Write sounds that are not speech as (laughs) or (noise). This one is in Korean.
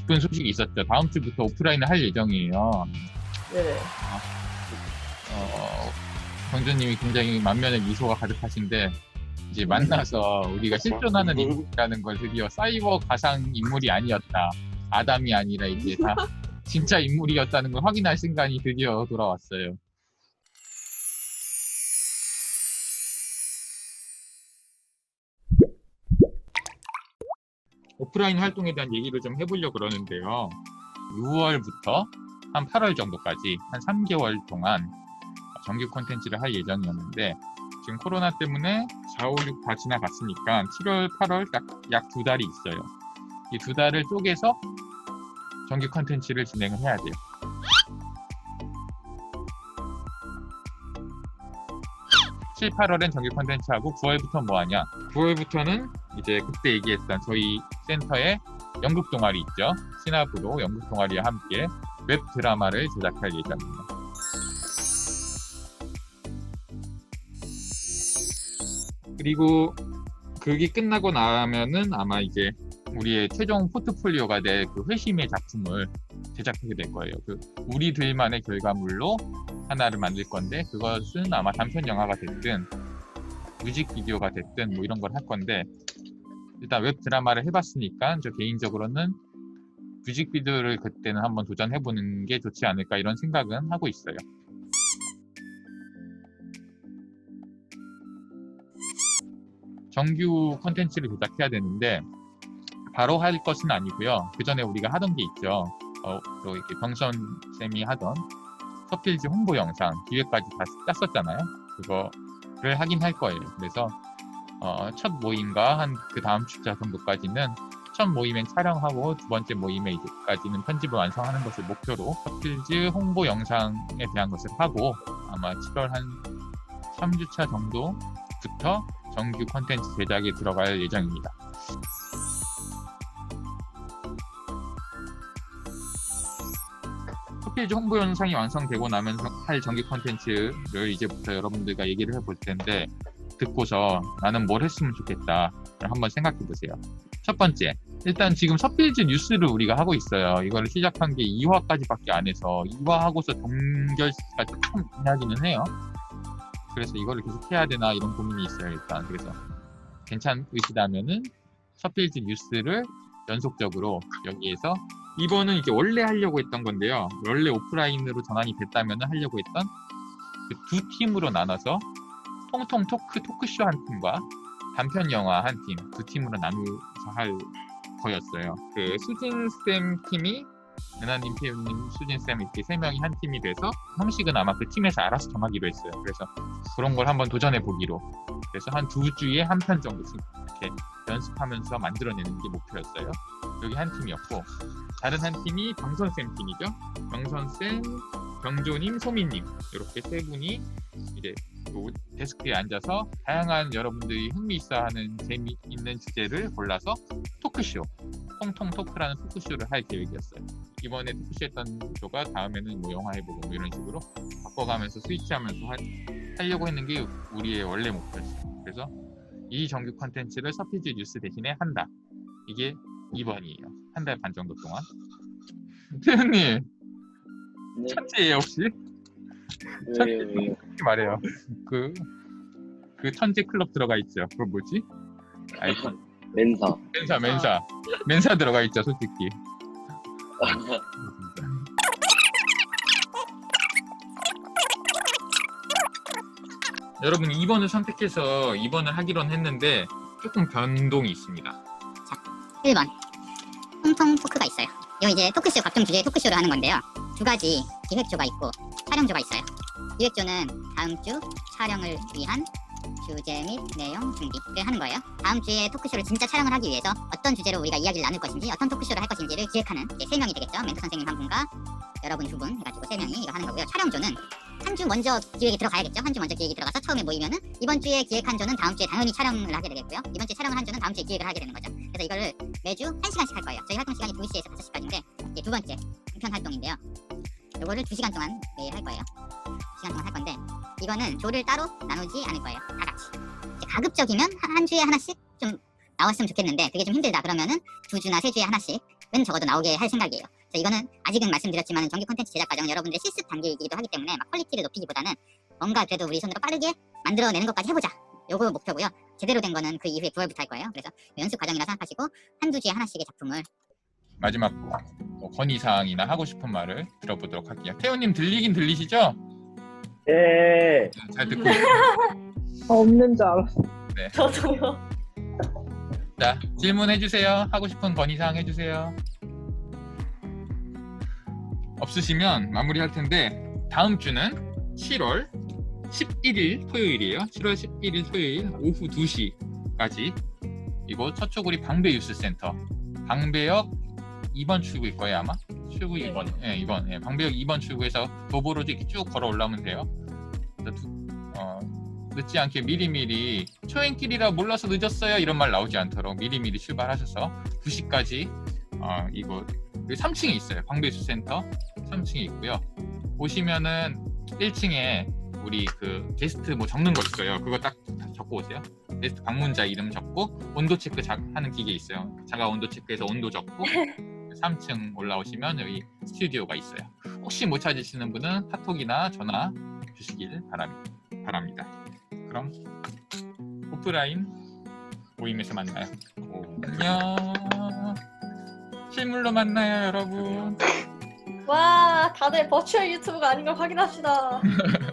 기쁜 소식이 있었죠. 다음 주부터 오프라인을 할 예정이에요. 네네. 어, 경주님이 굉장히 만면에 미소가 가득하신데 이제 만나서 우리가 실존하는 인물이라는 걸 드디어 사이버 가상 인물이 아니었다. 아담이 아니라 이제 다 (laughs) 진짜 인물이었다는 걸 확인할 순간이 드디어 돌아왔어요. 오프라인 활동에 대한 얘기를 좀 해보려고 그러는데요. 6월부터 한 8월 정도까지 한 3개월 동안 정규 콘텐츠를 할 예정이었는데 지금 코로나 때문에 4, 5, 6 다 지나갔으니까 7월, 8월 약 두 달이 있어요. 이 두 달을 쪼개서 정규 콘텐츠를 진행을 해야 돼요. 칠 8월엔 정규 콘텐츠하고 9월부터 뭐 하냐? 9월부터는 이제 그때 얘기했던 저희 센터에 연극 동아리 있죠. 신압으로 연극 동아리와 함께 웹 드라마를 제작할 예정입니다. 그리고 그게 끝나고 나면은 아마 이제 우리의 최종 포트폴리오가 될 그 회심의 작품을 제작하게 될 거예요. 그 우리들만의 결과물로 하나를 만들 건데 그것은 아마 단편 영화가 됐든 뮤직비디오가 됐든 뭐 이런 걸 할 건데 일단 웹 드라마를 해봤으니까 저 개인적으로는 뮤직비디오를 그때는 한번 도전해보는 게 좋지 않을까 이런 생각은 하고 있어요. 정규 컨텐츠를 제작해야 되는데 바로 할 것은 아니고요. 그 전에 우리가 하던 게 있죠. 어, 또 이렇게 병선 쌤이 하던 서필지 홍보 영상 기획까지 다 짰었잖아요. 그거를 하긴 할 거예요. 그래서 어, 첫 모임과 한 그 다음 주차 정도까지는 첫 모임엔 촬영하고 두 번째 모임에 이제까지는 편집을 완성하는 것을 목표로 서필즈 홍보 영상에 대한 것을 하고 아마 7월 한 3주차 정도부터 정규 콘텐츠 제작에 들어갈 예정입니다. 서필즈 홍보 영상이 완성되고 나면 할 정규 콘텐츠를 이제부터 여러분들과 얘기를 해볼 텐데 듣고서 나는 뭘 했으면 좋겠다 한번 생각해 보세요. 첫 번째, 일단 지금 서필즈 뉴스를 우리가 하고 있어요. 이거를 시작한 게 2화까지밖에 안 해서 2화하고서 동결까지 좀 지나기는 해요. 그래서 이거를 계속 해야 되나 이런 고민이 있어요. 일단 그래서 괜찮으시다면은 서필즈 뉴스를 연속적으로 여기에서 이번은 이제 원래 하려고 했던 건데요. 원래 오프라인으로 전환이 됐다면 하려고 했던 그 두 팀으로 나눠서 통통 토크 토크쇼 한 팀과 단편 영화 한 팀 두 팀으로 나누어서 할 거였어요. 그 수진 쌤 팀이 은하님, 피우님, 수진 쌤 이렇게 세 명이 한 팀이 돼서 형식은 아마 그 팀에서 알아서 정하기로 했어요. 그래서 그런 걸 한번 도전해 보기로. 그래서 한 두 주에 한 편 정도씩 이렇게 연습하면서 만들어내는 게 목표였어요. 여기 한 팀이었고 다른 한 팀이 병선 쌤 팀이죠. 병선 쌤, 병조님, 소민님 이렇게 세 분이 이제 요 데스크에 앉아서 다양한 여러분들이 흥미있어하는 재미있는 주제를 골라서 토크쇼, 통통 토크라는 토크쇼를 할 계획이었어요. 이번에 토크쇼 했던 쇼가 다음에는 뭐 영화 해보고 뭐 이런 식으로 바꿔가면서 스위치하면서 하, 하려고 했는 게 우리의 원래 목표였어요. 그래서 이 정규 컨텐츠를 서피즈 뉴스 대신에 한다. 이게 2번이에요. 한 달 반 정도 동안. (laughs) 태현님 네. 천재예요 혹시? 왜요, 왜요? 솔직히 말해요. 그, 그 천재 클럽 들어가 있죠. 그거 뭐지? 알지? 멘사. 멘사, 멘사. 멘사 들어가 있죠, 솔직히. (laughs) 여러분 2번을 선택해서 2번을 하기로는 했는데 조금 변동이 있습니다. 1번 통통 토크가 있어요. 이건 이제 토크쇼 각종 주제의 토크쇼를 하는 건데요. 두 가지 기획조가 있고 촬영조가 있어요. 기획조는 다음 주 촬영을 위한 주제 및 내용 준비를 하는 거예요. 다음 주에 토크쇼를 진짜 촬영을 하기 위해서 어떤 주제로 우리가 이야기를 나눌 것인지 어떤 토크쇼를 할 것인지를 기획하는 이제 세 명이 되겠죠. 멘토 선생님 한 분과 여러분 두 분 해가지고 세 명이 이거 하는 거고요. 촬영조는 한 주 먼저 기획이 들어가야겠죠. 한 주 먼저 기획이 들어가서 처음에 모이면은 이번 주에 기획한 조는 다음 주에 당연히 촬영을 하게 되겠고요. 이번 주에 촬영을 한 조는 다음 주에 기획을 하게 되는 거죠. 그래서 이거를 매주 1시간씩 할 거예요. 저희 활동 시간이 2시에서 5시까지인데 이제 두 번째 한편 활동인데요. 요거를 2시간 동안 매일 할 거예요. 시간 동안 할 건데 이거는 조를 따로 나누지 않을 거예요. 다 같이. 가급적이면 한, 한 주에 하나씩 좀 나왔으면 좋겠는데 그게 좀 힘들다 그러면은 두 주나 세 주에 하나씩 적어도 나오게 할 생각이에요. 그래서 이거는 아직은 말씀드렸지만 정규 콘텐츠 제작 과정은 여러분들의 실습 단계이기도 하기 때문에 막 퀄리티를 높이기보다는 뭔가 그래도 우리 손으로 빠르게 만들어내는 것까지 해보자. 요거 목표고요. 제대로 된 거는 그 이후에 9월부터 할 거예요. 그래서 연습 과정이라 생각하시고 한두 주에 하나씩의 작품을 마지막 뭐 건의사항이나 하고 싶은 말을 들어보도록 할게요. 태우님 들리긴 들리시죠? 예. 네, 잘 듣고 있어요. 없는 줄 알았어. 저도요. 자, 질문해 주세요. 하고 싶은 건의사항 해주세요. 없으시면 마무리할 텐데 다음 주는 7월 11일 토요일이에요. 7월 11일 토요일 오후 2시까지 이곳 서초구리 방배유스센터 방배역 2번 출구일 거예요 아마? 출구 네. 2번 예 2번 예, 방배역 2번 출구에서 도보로 이렇게 쭉 걸어 올라오면 돼요. 그래서 두- 어, 늦지 않게 미리미리 초행길이라 몰라서 늦었어요 이런 말 나오지 않도록 미리미리 출발하셔서 2시까지 어, 이거 3층에 있어요. 방배수센터 3층에 있고요. 오시면은 1층에 우리 그 게스트 뭐 적는 거 있어요. 그거 딱 적고 오세요. 게스트 방문자 이름 적고 온도 체크 자- 하는 기계 있어요. 자가 온도 체크해서 온도 적고 (laughs) 3층 올라오시면 여기 스튜디오가 있어요 혹시 못 찾으시는 분은 카톡이나 전화 주시길 바랍니다. 그럼 오프라인 모임에서 만나요. 안녕. 실물로 만나요, 여러분. 와, 다들 버추얼 유튜브가 아닌 걸 확인합시다. (laughs)